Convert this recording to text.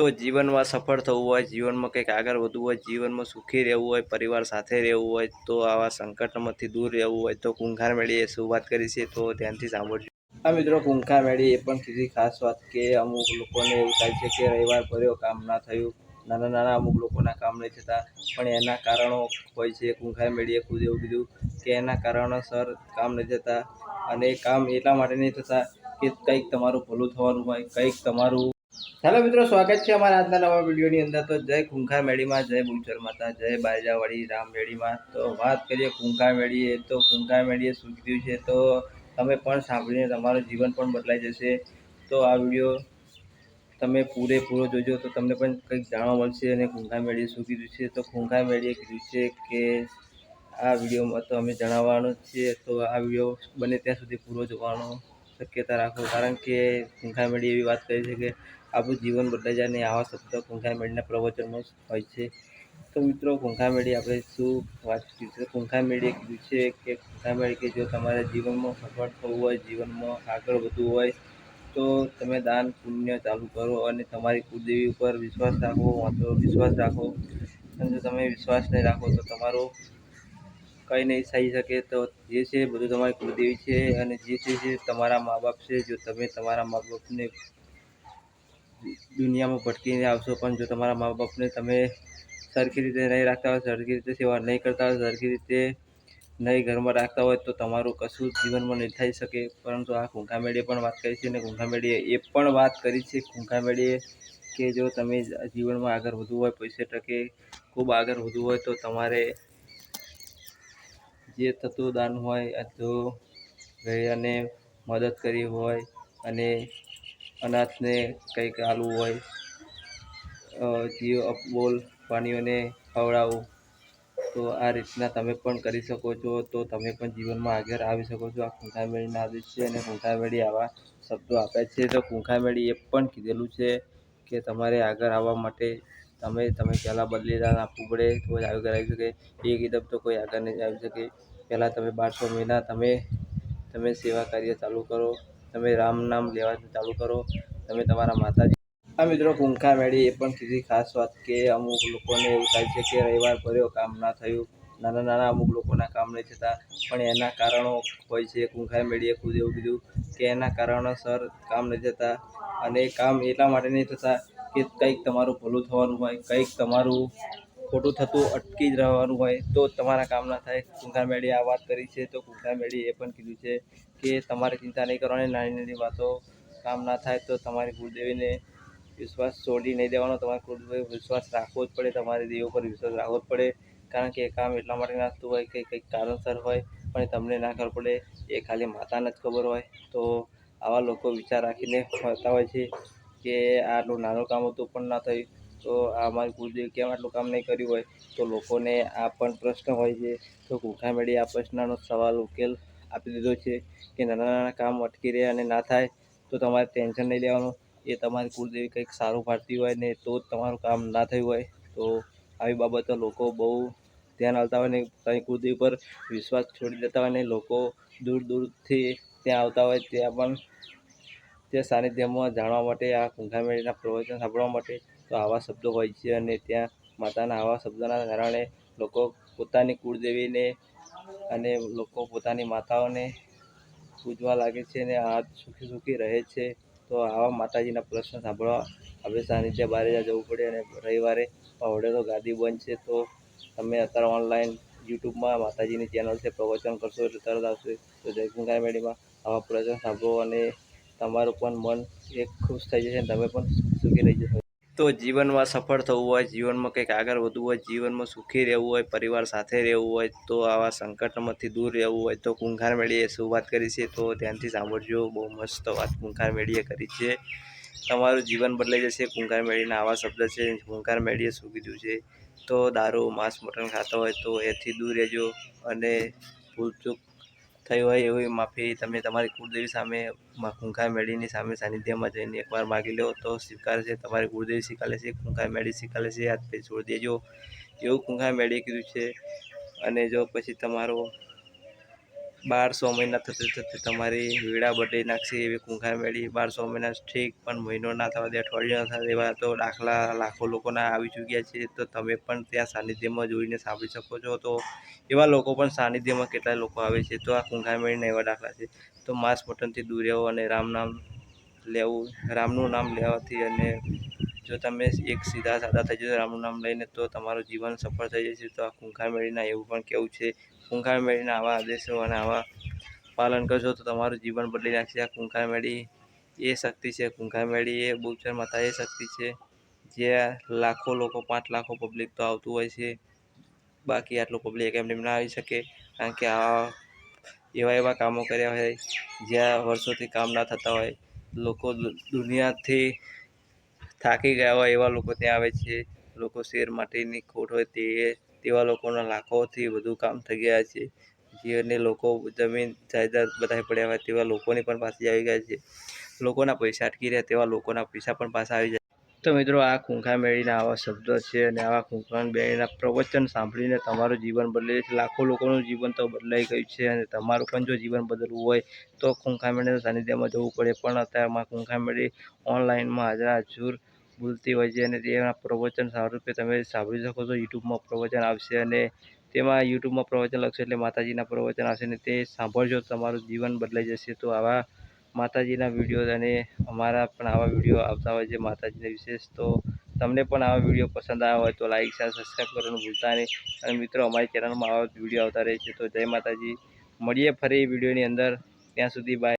તો જીવનમાં સફળ થવું હોય, જીવનમાં કંઈક આગળ વધવું હોય, જીવનમાં સુખી રહેવું હોય, પરિવાર સાથે રહેવું હોય, તો આવા સંકટમાંથી દૂર રહેવું હોય, તો કુંખાર મેળીએ શું વાત કરી છે, તો ધ્યાનથી સાંભળજો. આ મિત્રો કુંખાર મેળી એ પણ કીધી ખાસ વાત કે અમુક લોકોને એવું થાય છે કે રવિવાર ભર્યો કામ ના થયું, નાના નાના અમુક લોકોના કામ નહીં થતા, પણ એના કારણો હોય છે કુંખાર મેળીએ ખુદ એવું કીધું કે એના કારણોસર કામ નહીં થતા, અને કામ એટલા માટે નહીં થતા કે કંઈક તમારું ભલું થવાનું હોય, કંઈક તમારું હેલો મિત્રો, સ્વાગત છે અમારા આજના નવા વિડીયોની અંદર. તો જય કુંખા મેળીમાં, જય બુચર માતા, જય બારજાવાડી રામ મેળીમાં. તો વાત કરીએ ખૂંખાર મેળીએ, તો કુંખા મેળીએ શું કીધું છે? તો તમે પણ સાંભળીને તમારું જીવન પણ બદલાઈ જશે. તો આ વીડિયો તમે પૂરેપૂરો જોજો, તો તમને પણ કંઈક જાણવા મળશે અને ખૂંખાર મેળીએ શું કીધું છે? તો કુંખા મેળીએ કીધું છે કે આ વિડીયોમાં તો અમે જણાવવાનું છીએ તો આ વીડિયો બને ત્યાં સુધી પૂરો જોવાનો શક્યતા રાખો. કારણ કે ખૂંખાર મેળી એવી વાત કરી છે કે આપણું જીવન બદલાઈ જાય ને આવા શબ્દ કુંખાર મેળીના પ્રવચનમાં હોય છે. તો મિત્રો કુંખાર મેળી આપણે શું વાત કરી છે કુંખાર કીધું છે કે કુંખાર મેળી કે જો તમારા જીવનમાં સફળ થવું હોય, જીવનમાં આગળ વધવું હોય, તો તમે દાન પુણ્ય ચાલુ કરો અને તમારી કુળદેવી ઉપર વિશ્વાસ રાખો વાંચો વિશ્વાસ રાખો. અને જો તમે વિશ્વાસ નહીં રાખો, તો તમારો કંઈ નહીં થઈ શકે. તો જે છે બધું તમારી કુળદેવી છે અને જે છે જે તમારા મા બાપ છે. જો તમે તમારા મા બાપને દુનિયામાં ભટકીને આવશો, પણ જો તમારા મા બાપને તમે સરખી રીતે નહીં રાખતા હોય, સરખી રીતે સેવા નહીં કરતા હોય, સરખી રીતે નહીં ઘરમાં રાખતા હોય, તો તમારું કશું જીવનમાં નહીં થઈ શકે. પરંતુ આ કુંખામેળીએ પણ વાત કરી છે અને કુંખામેળીએ એ પણ વાત કરી છે. કુંખામેળીએ કે જો તમે જીવનમાં આગળ વધવું હોય, પૈસે ટકે ખૂબ આગળ વધવું હોય, તો તમારે જે થતું દાન હોય અથવા ગયાને મદદ કરી હોય અને અનાથને કંઈક આલવું હોય જીવ અપબોલ પ્રાણીઓને ખવડાવવું, તો આ રીતના તમે પણ કરી શકો છો. તો તમે પણ જીવનમાં આગળ આવી શકો છો. આ કુંખામેળીના આદેશ છે અને કુંખામેળી આવા શબ્દો આપ્યા છે. તો કુંખામેળી એ પણ કીધેલું છે કે તમારે આગળ આવવા માટે તમે તમે પહેલાં બદલીદાન આપવું પડે. તો જ આગળ આવી શકે. એ કીધમ તો કોઈ આગળ નહીં આવી શકે. પહેલાં તમે બારસો મહિના તમે તમે સેવા કાર્ય ચાલુ કરો. તમે રામ નામ લેવાનું ચાલુ કરો. તમે તમારા માતાજી. આ મિત્રો, કુંખા મેળી એ પણ કીધી ખાસ વાત કે અમુક લોકોને એવું થાય છે કે રવિવાર ભર્યો, કામ ના થયું. નાના નાના અમુક લોકોના કામ નહીં થતા. પણ એના કારણો હોય છે. કુંખાર મેળીએ ખુદ એવું કીધું કે એના કારણોસર કામ નહીં થતા. અને કામ એટલા માટે નહીં થતા કે કંઈક તમારું ભલું થવાનું હોય, કંઈક તમારું ખોટું થતું અટકી જ રહેવાનું હોય, તો તમારા કામ ના થાય. કુંખા મેળીએ આ વાત કરી છે, તો કુંખા મેળીએ એ પણ કીધું છે કે તમારે ચિંતા નહીં કરવાની, નાની નાની વાતો કામ ના થાય તો તમારી ગુરુદેવીને વિશ્વાસ છોડી નહીં દેવાનો. તમારે ગુરુદેવ વિશ્વાસ રાખવો જ પડે, તમારે દેવ પર વિશ્વાસ રાખવો જ પડે. કારણ કે એ કામ એટલા માટે ના થતું હોય કે કંઈક કારણસર હોય, પણ તમને ના ખબર પડે. એ ખાલી માતાને જ ખબર હોય. તો આવા લોકો વિચાર રાખીને ફરતા હોય છે કે આટલું નાનું કામ હતું પણ ના થયું. તો અમારી ગુરુદેવ કેમ આટલું કામ નહીં કર્યું હોય? તો લોકોને આ પણ પ્રશ્ન હોય છે. તો ઘૂંઘા મેળી આ પ્રશ્નનો સવાલ ઉકેલ આપી દીધો છે કે નાના નાના કામ અટકી રહે અને ના થાય તો તમારે ટેન્શન નહીં લેવાનું. એ તમારી કુળદેવી કંઈક સારું પાડતી હોય ને તો જ તમારું કામ ના થયું હોય. તો આવી બાબતો લોકો બહુ ધ્યાન આવતા હોય ને પોતાની કુળદેવી પર વિશ્વાસ છોડી દેતા હોય ને લોકો દૂર દૂરથી ત્યાં આવતા હોય ત્યાં પણ તે સાનિધ્યમાં જાણવા માટે આ કુંખામેળીના પ્રવચન સાંભળવા માટે તો આવા શબ્દો હોય છે અને ત્યાં માતાના આવા શબ્દોના કારણે લોકો પોતાની કુળદેવીને અને લોકો પોતાની માતાઓને પૂજવા લાગે છે અને આ સુખી સુખી રહે છે. તો આવા માતાજીના પ્રશ્ન સાંભળવા હવે સાનિધ્ય બારે જવું પડે અને રવિવારે હવે તો ગાદી બંધ છે. તો તમે અત્યારે ઓનલાઈન યુટ્યુબમાં માતાજીની ચેનલ છે, પ્રવચન કરશો એટલે તરત આવશે. તો જય મેડીમાં આવા પ્રવચન સાંભળો અને તમારું પણ મન એક ખુશ થઈ જશે અને તમે પણ સુખી રહી જશો. તો જીવનમાં સફળ થવું હોય, જીવનમાં કંઈક આગળ વધવું હોય, જીવનમાં સુખી રહેવું હોય, પરિવાર સાથે રહેવું હોય, તો આવા સંકટમાંથી દૂર રહેવું હોય, તો કુંખાર મેળીએ શું વાત કરી છે. તો ધ્યાનથી સાંભળજો, બહુ મસ્ત વાત કુંખાર મેળીએ કરી છે. તમારું જીવન બદલાઈ જશે કુંખાર મેળીના આવા શબ્દ છે કુંખાર મેળીએ શું કીધું છે? તો દારૂ, માંસ, મટન ખાતો હોય તો એથી દૂર રહેજો અને ભૂલચૂક થઈ હોય એવી માફી તમે તમારી કુળદેવી સામે કુંખાર મેળીની સામે સાનિધ્યમાં જઈને એકવાર માગી લો તો સ્વીકારે છે. તમારી કુળદેવી સ્વીકારે છે કુંખાર મેળી સ્વીકારે છે. હાથ પે છોડી દેજો. એવું કુંખાર મેળીએ કીધું છે. અને જો પછી તમારો બાર સો મહિના થતે થતે તમારી વેળા બદલી નાખશે એવી કુંખા મેળી. બાર સો મહિના ઠીક, પણ મહિનો ના થવા દે, અઠવાડિયું ના થવા એવા તો દાખલા લાખો લોકોના આવી ચૂક્યા છે. તો તમે પણ ત્યાં સાનિધ્યમાં જોઈને સાંભળી શકો છો. તો એવા લોકો પણ સાનિધ્યમાં કેટલાય લોકો આવે છે. તો આ કુંખા મેળીના એવા દાખલા છે. તો માંસ મટનથી દૂર રહેવું અને રામ નામ લેવું, રામનું નામ લેવાથી અને જો તમે એક સીધા સાધા થઈ જશો રામનું નામ લઈને તો તમારું જીવન સફળ થઈ જશે. તો આ કુંખા મેળીના એવું પણ કેવું છે. ખૂંખાર મેળીના આવા આદેશો અને આવા પાલન કરશો તો તમારું જીવન બદલી નાખશે. આ ખૂંખાર મેળી એ શક્તિ છે. ખૂંખાર મેળી એ બહુચર માતા એ શક્તિ છે. જ્યાં લાખો લોકો, પાંચ લાખો પબ્લિક તો આવતું હોય છે. બાકી આટલું પબ્લિક એમને એમ ના આવી શકે. કારણ કે આ એવા એવા કામો કર્યા હોય જ્યાં વર્ષોથી કામ ના થતા હોય. લોકો દુનિયાથી થાકી ગયા હોય એવા લોકો ત્યાં આવે છે. લોકો શેર માટેની ખોટ હોય તે તેવા લોકોના લાખોથી વધુ કામ થઈ ગયા છે. જેને લોકો જમીન, જાયદાદ બધા પડ્યા હોય તેવા લોકોની પણ પાસે આવી ગયા છે. લોકોના પૈસા અટકી રહ્યા તેવા લોકોના પૈસા પણ પાછા આવી જાય. તો મિત્રો, આ ખૂંખા મેળીના આવા શબ્દો છે અને આવા ખૂંખાર મેળીના પ્રવચન સાંભળીને તમારું જીવન બદલે છે. લાખો લોકોનું જીવન તો બદલાઈ ગયું છે અને તમારું પણ જો જીવન બદલવું હોય તો ખૂંખા મેળીના સાનિધ્યમાં જવું પડે. પણ અત્યારમાં ખૂંખા મેળી ઓનલાઈનમાં હાજર હજુર બોલતી હોય છે અને તેના પ્રવચન સારું રૂપે તમે સાંભળી શકો છો. યુટ્યુબમાં પ્રવચન આવશે અને તેમાં યુટ્યુબમાં પ્રવચન લખશે એટલે માતાજીના પ્રવચન આવશે અને તે સાંભળજો, તમારું જીવન બદલાઈ જશે. તો આવા માતાજીના વીડિયો અને અમારા પણ આવા વીડિયો આવતા હોય છે માતાજીના વિશેષ. તો તમને પણ આવા વીડિયો પસંદ આવ્યા હોય તો લાઇક શેર સબસ્ક્રાઈબ કરવાનું ભૂલતા નહીં. અને મિત્રો, અમારી ચેનલમાં આવા વીડિયો આવતા રહે છે. તો જય માતાજી. મળીએ ફરી વિડીયોની અંદર. ત્યાં સુધી બાય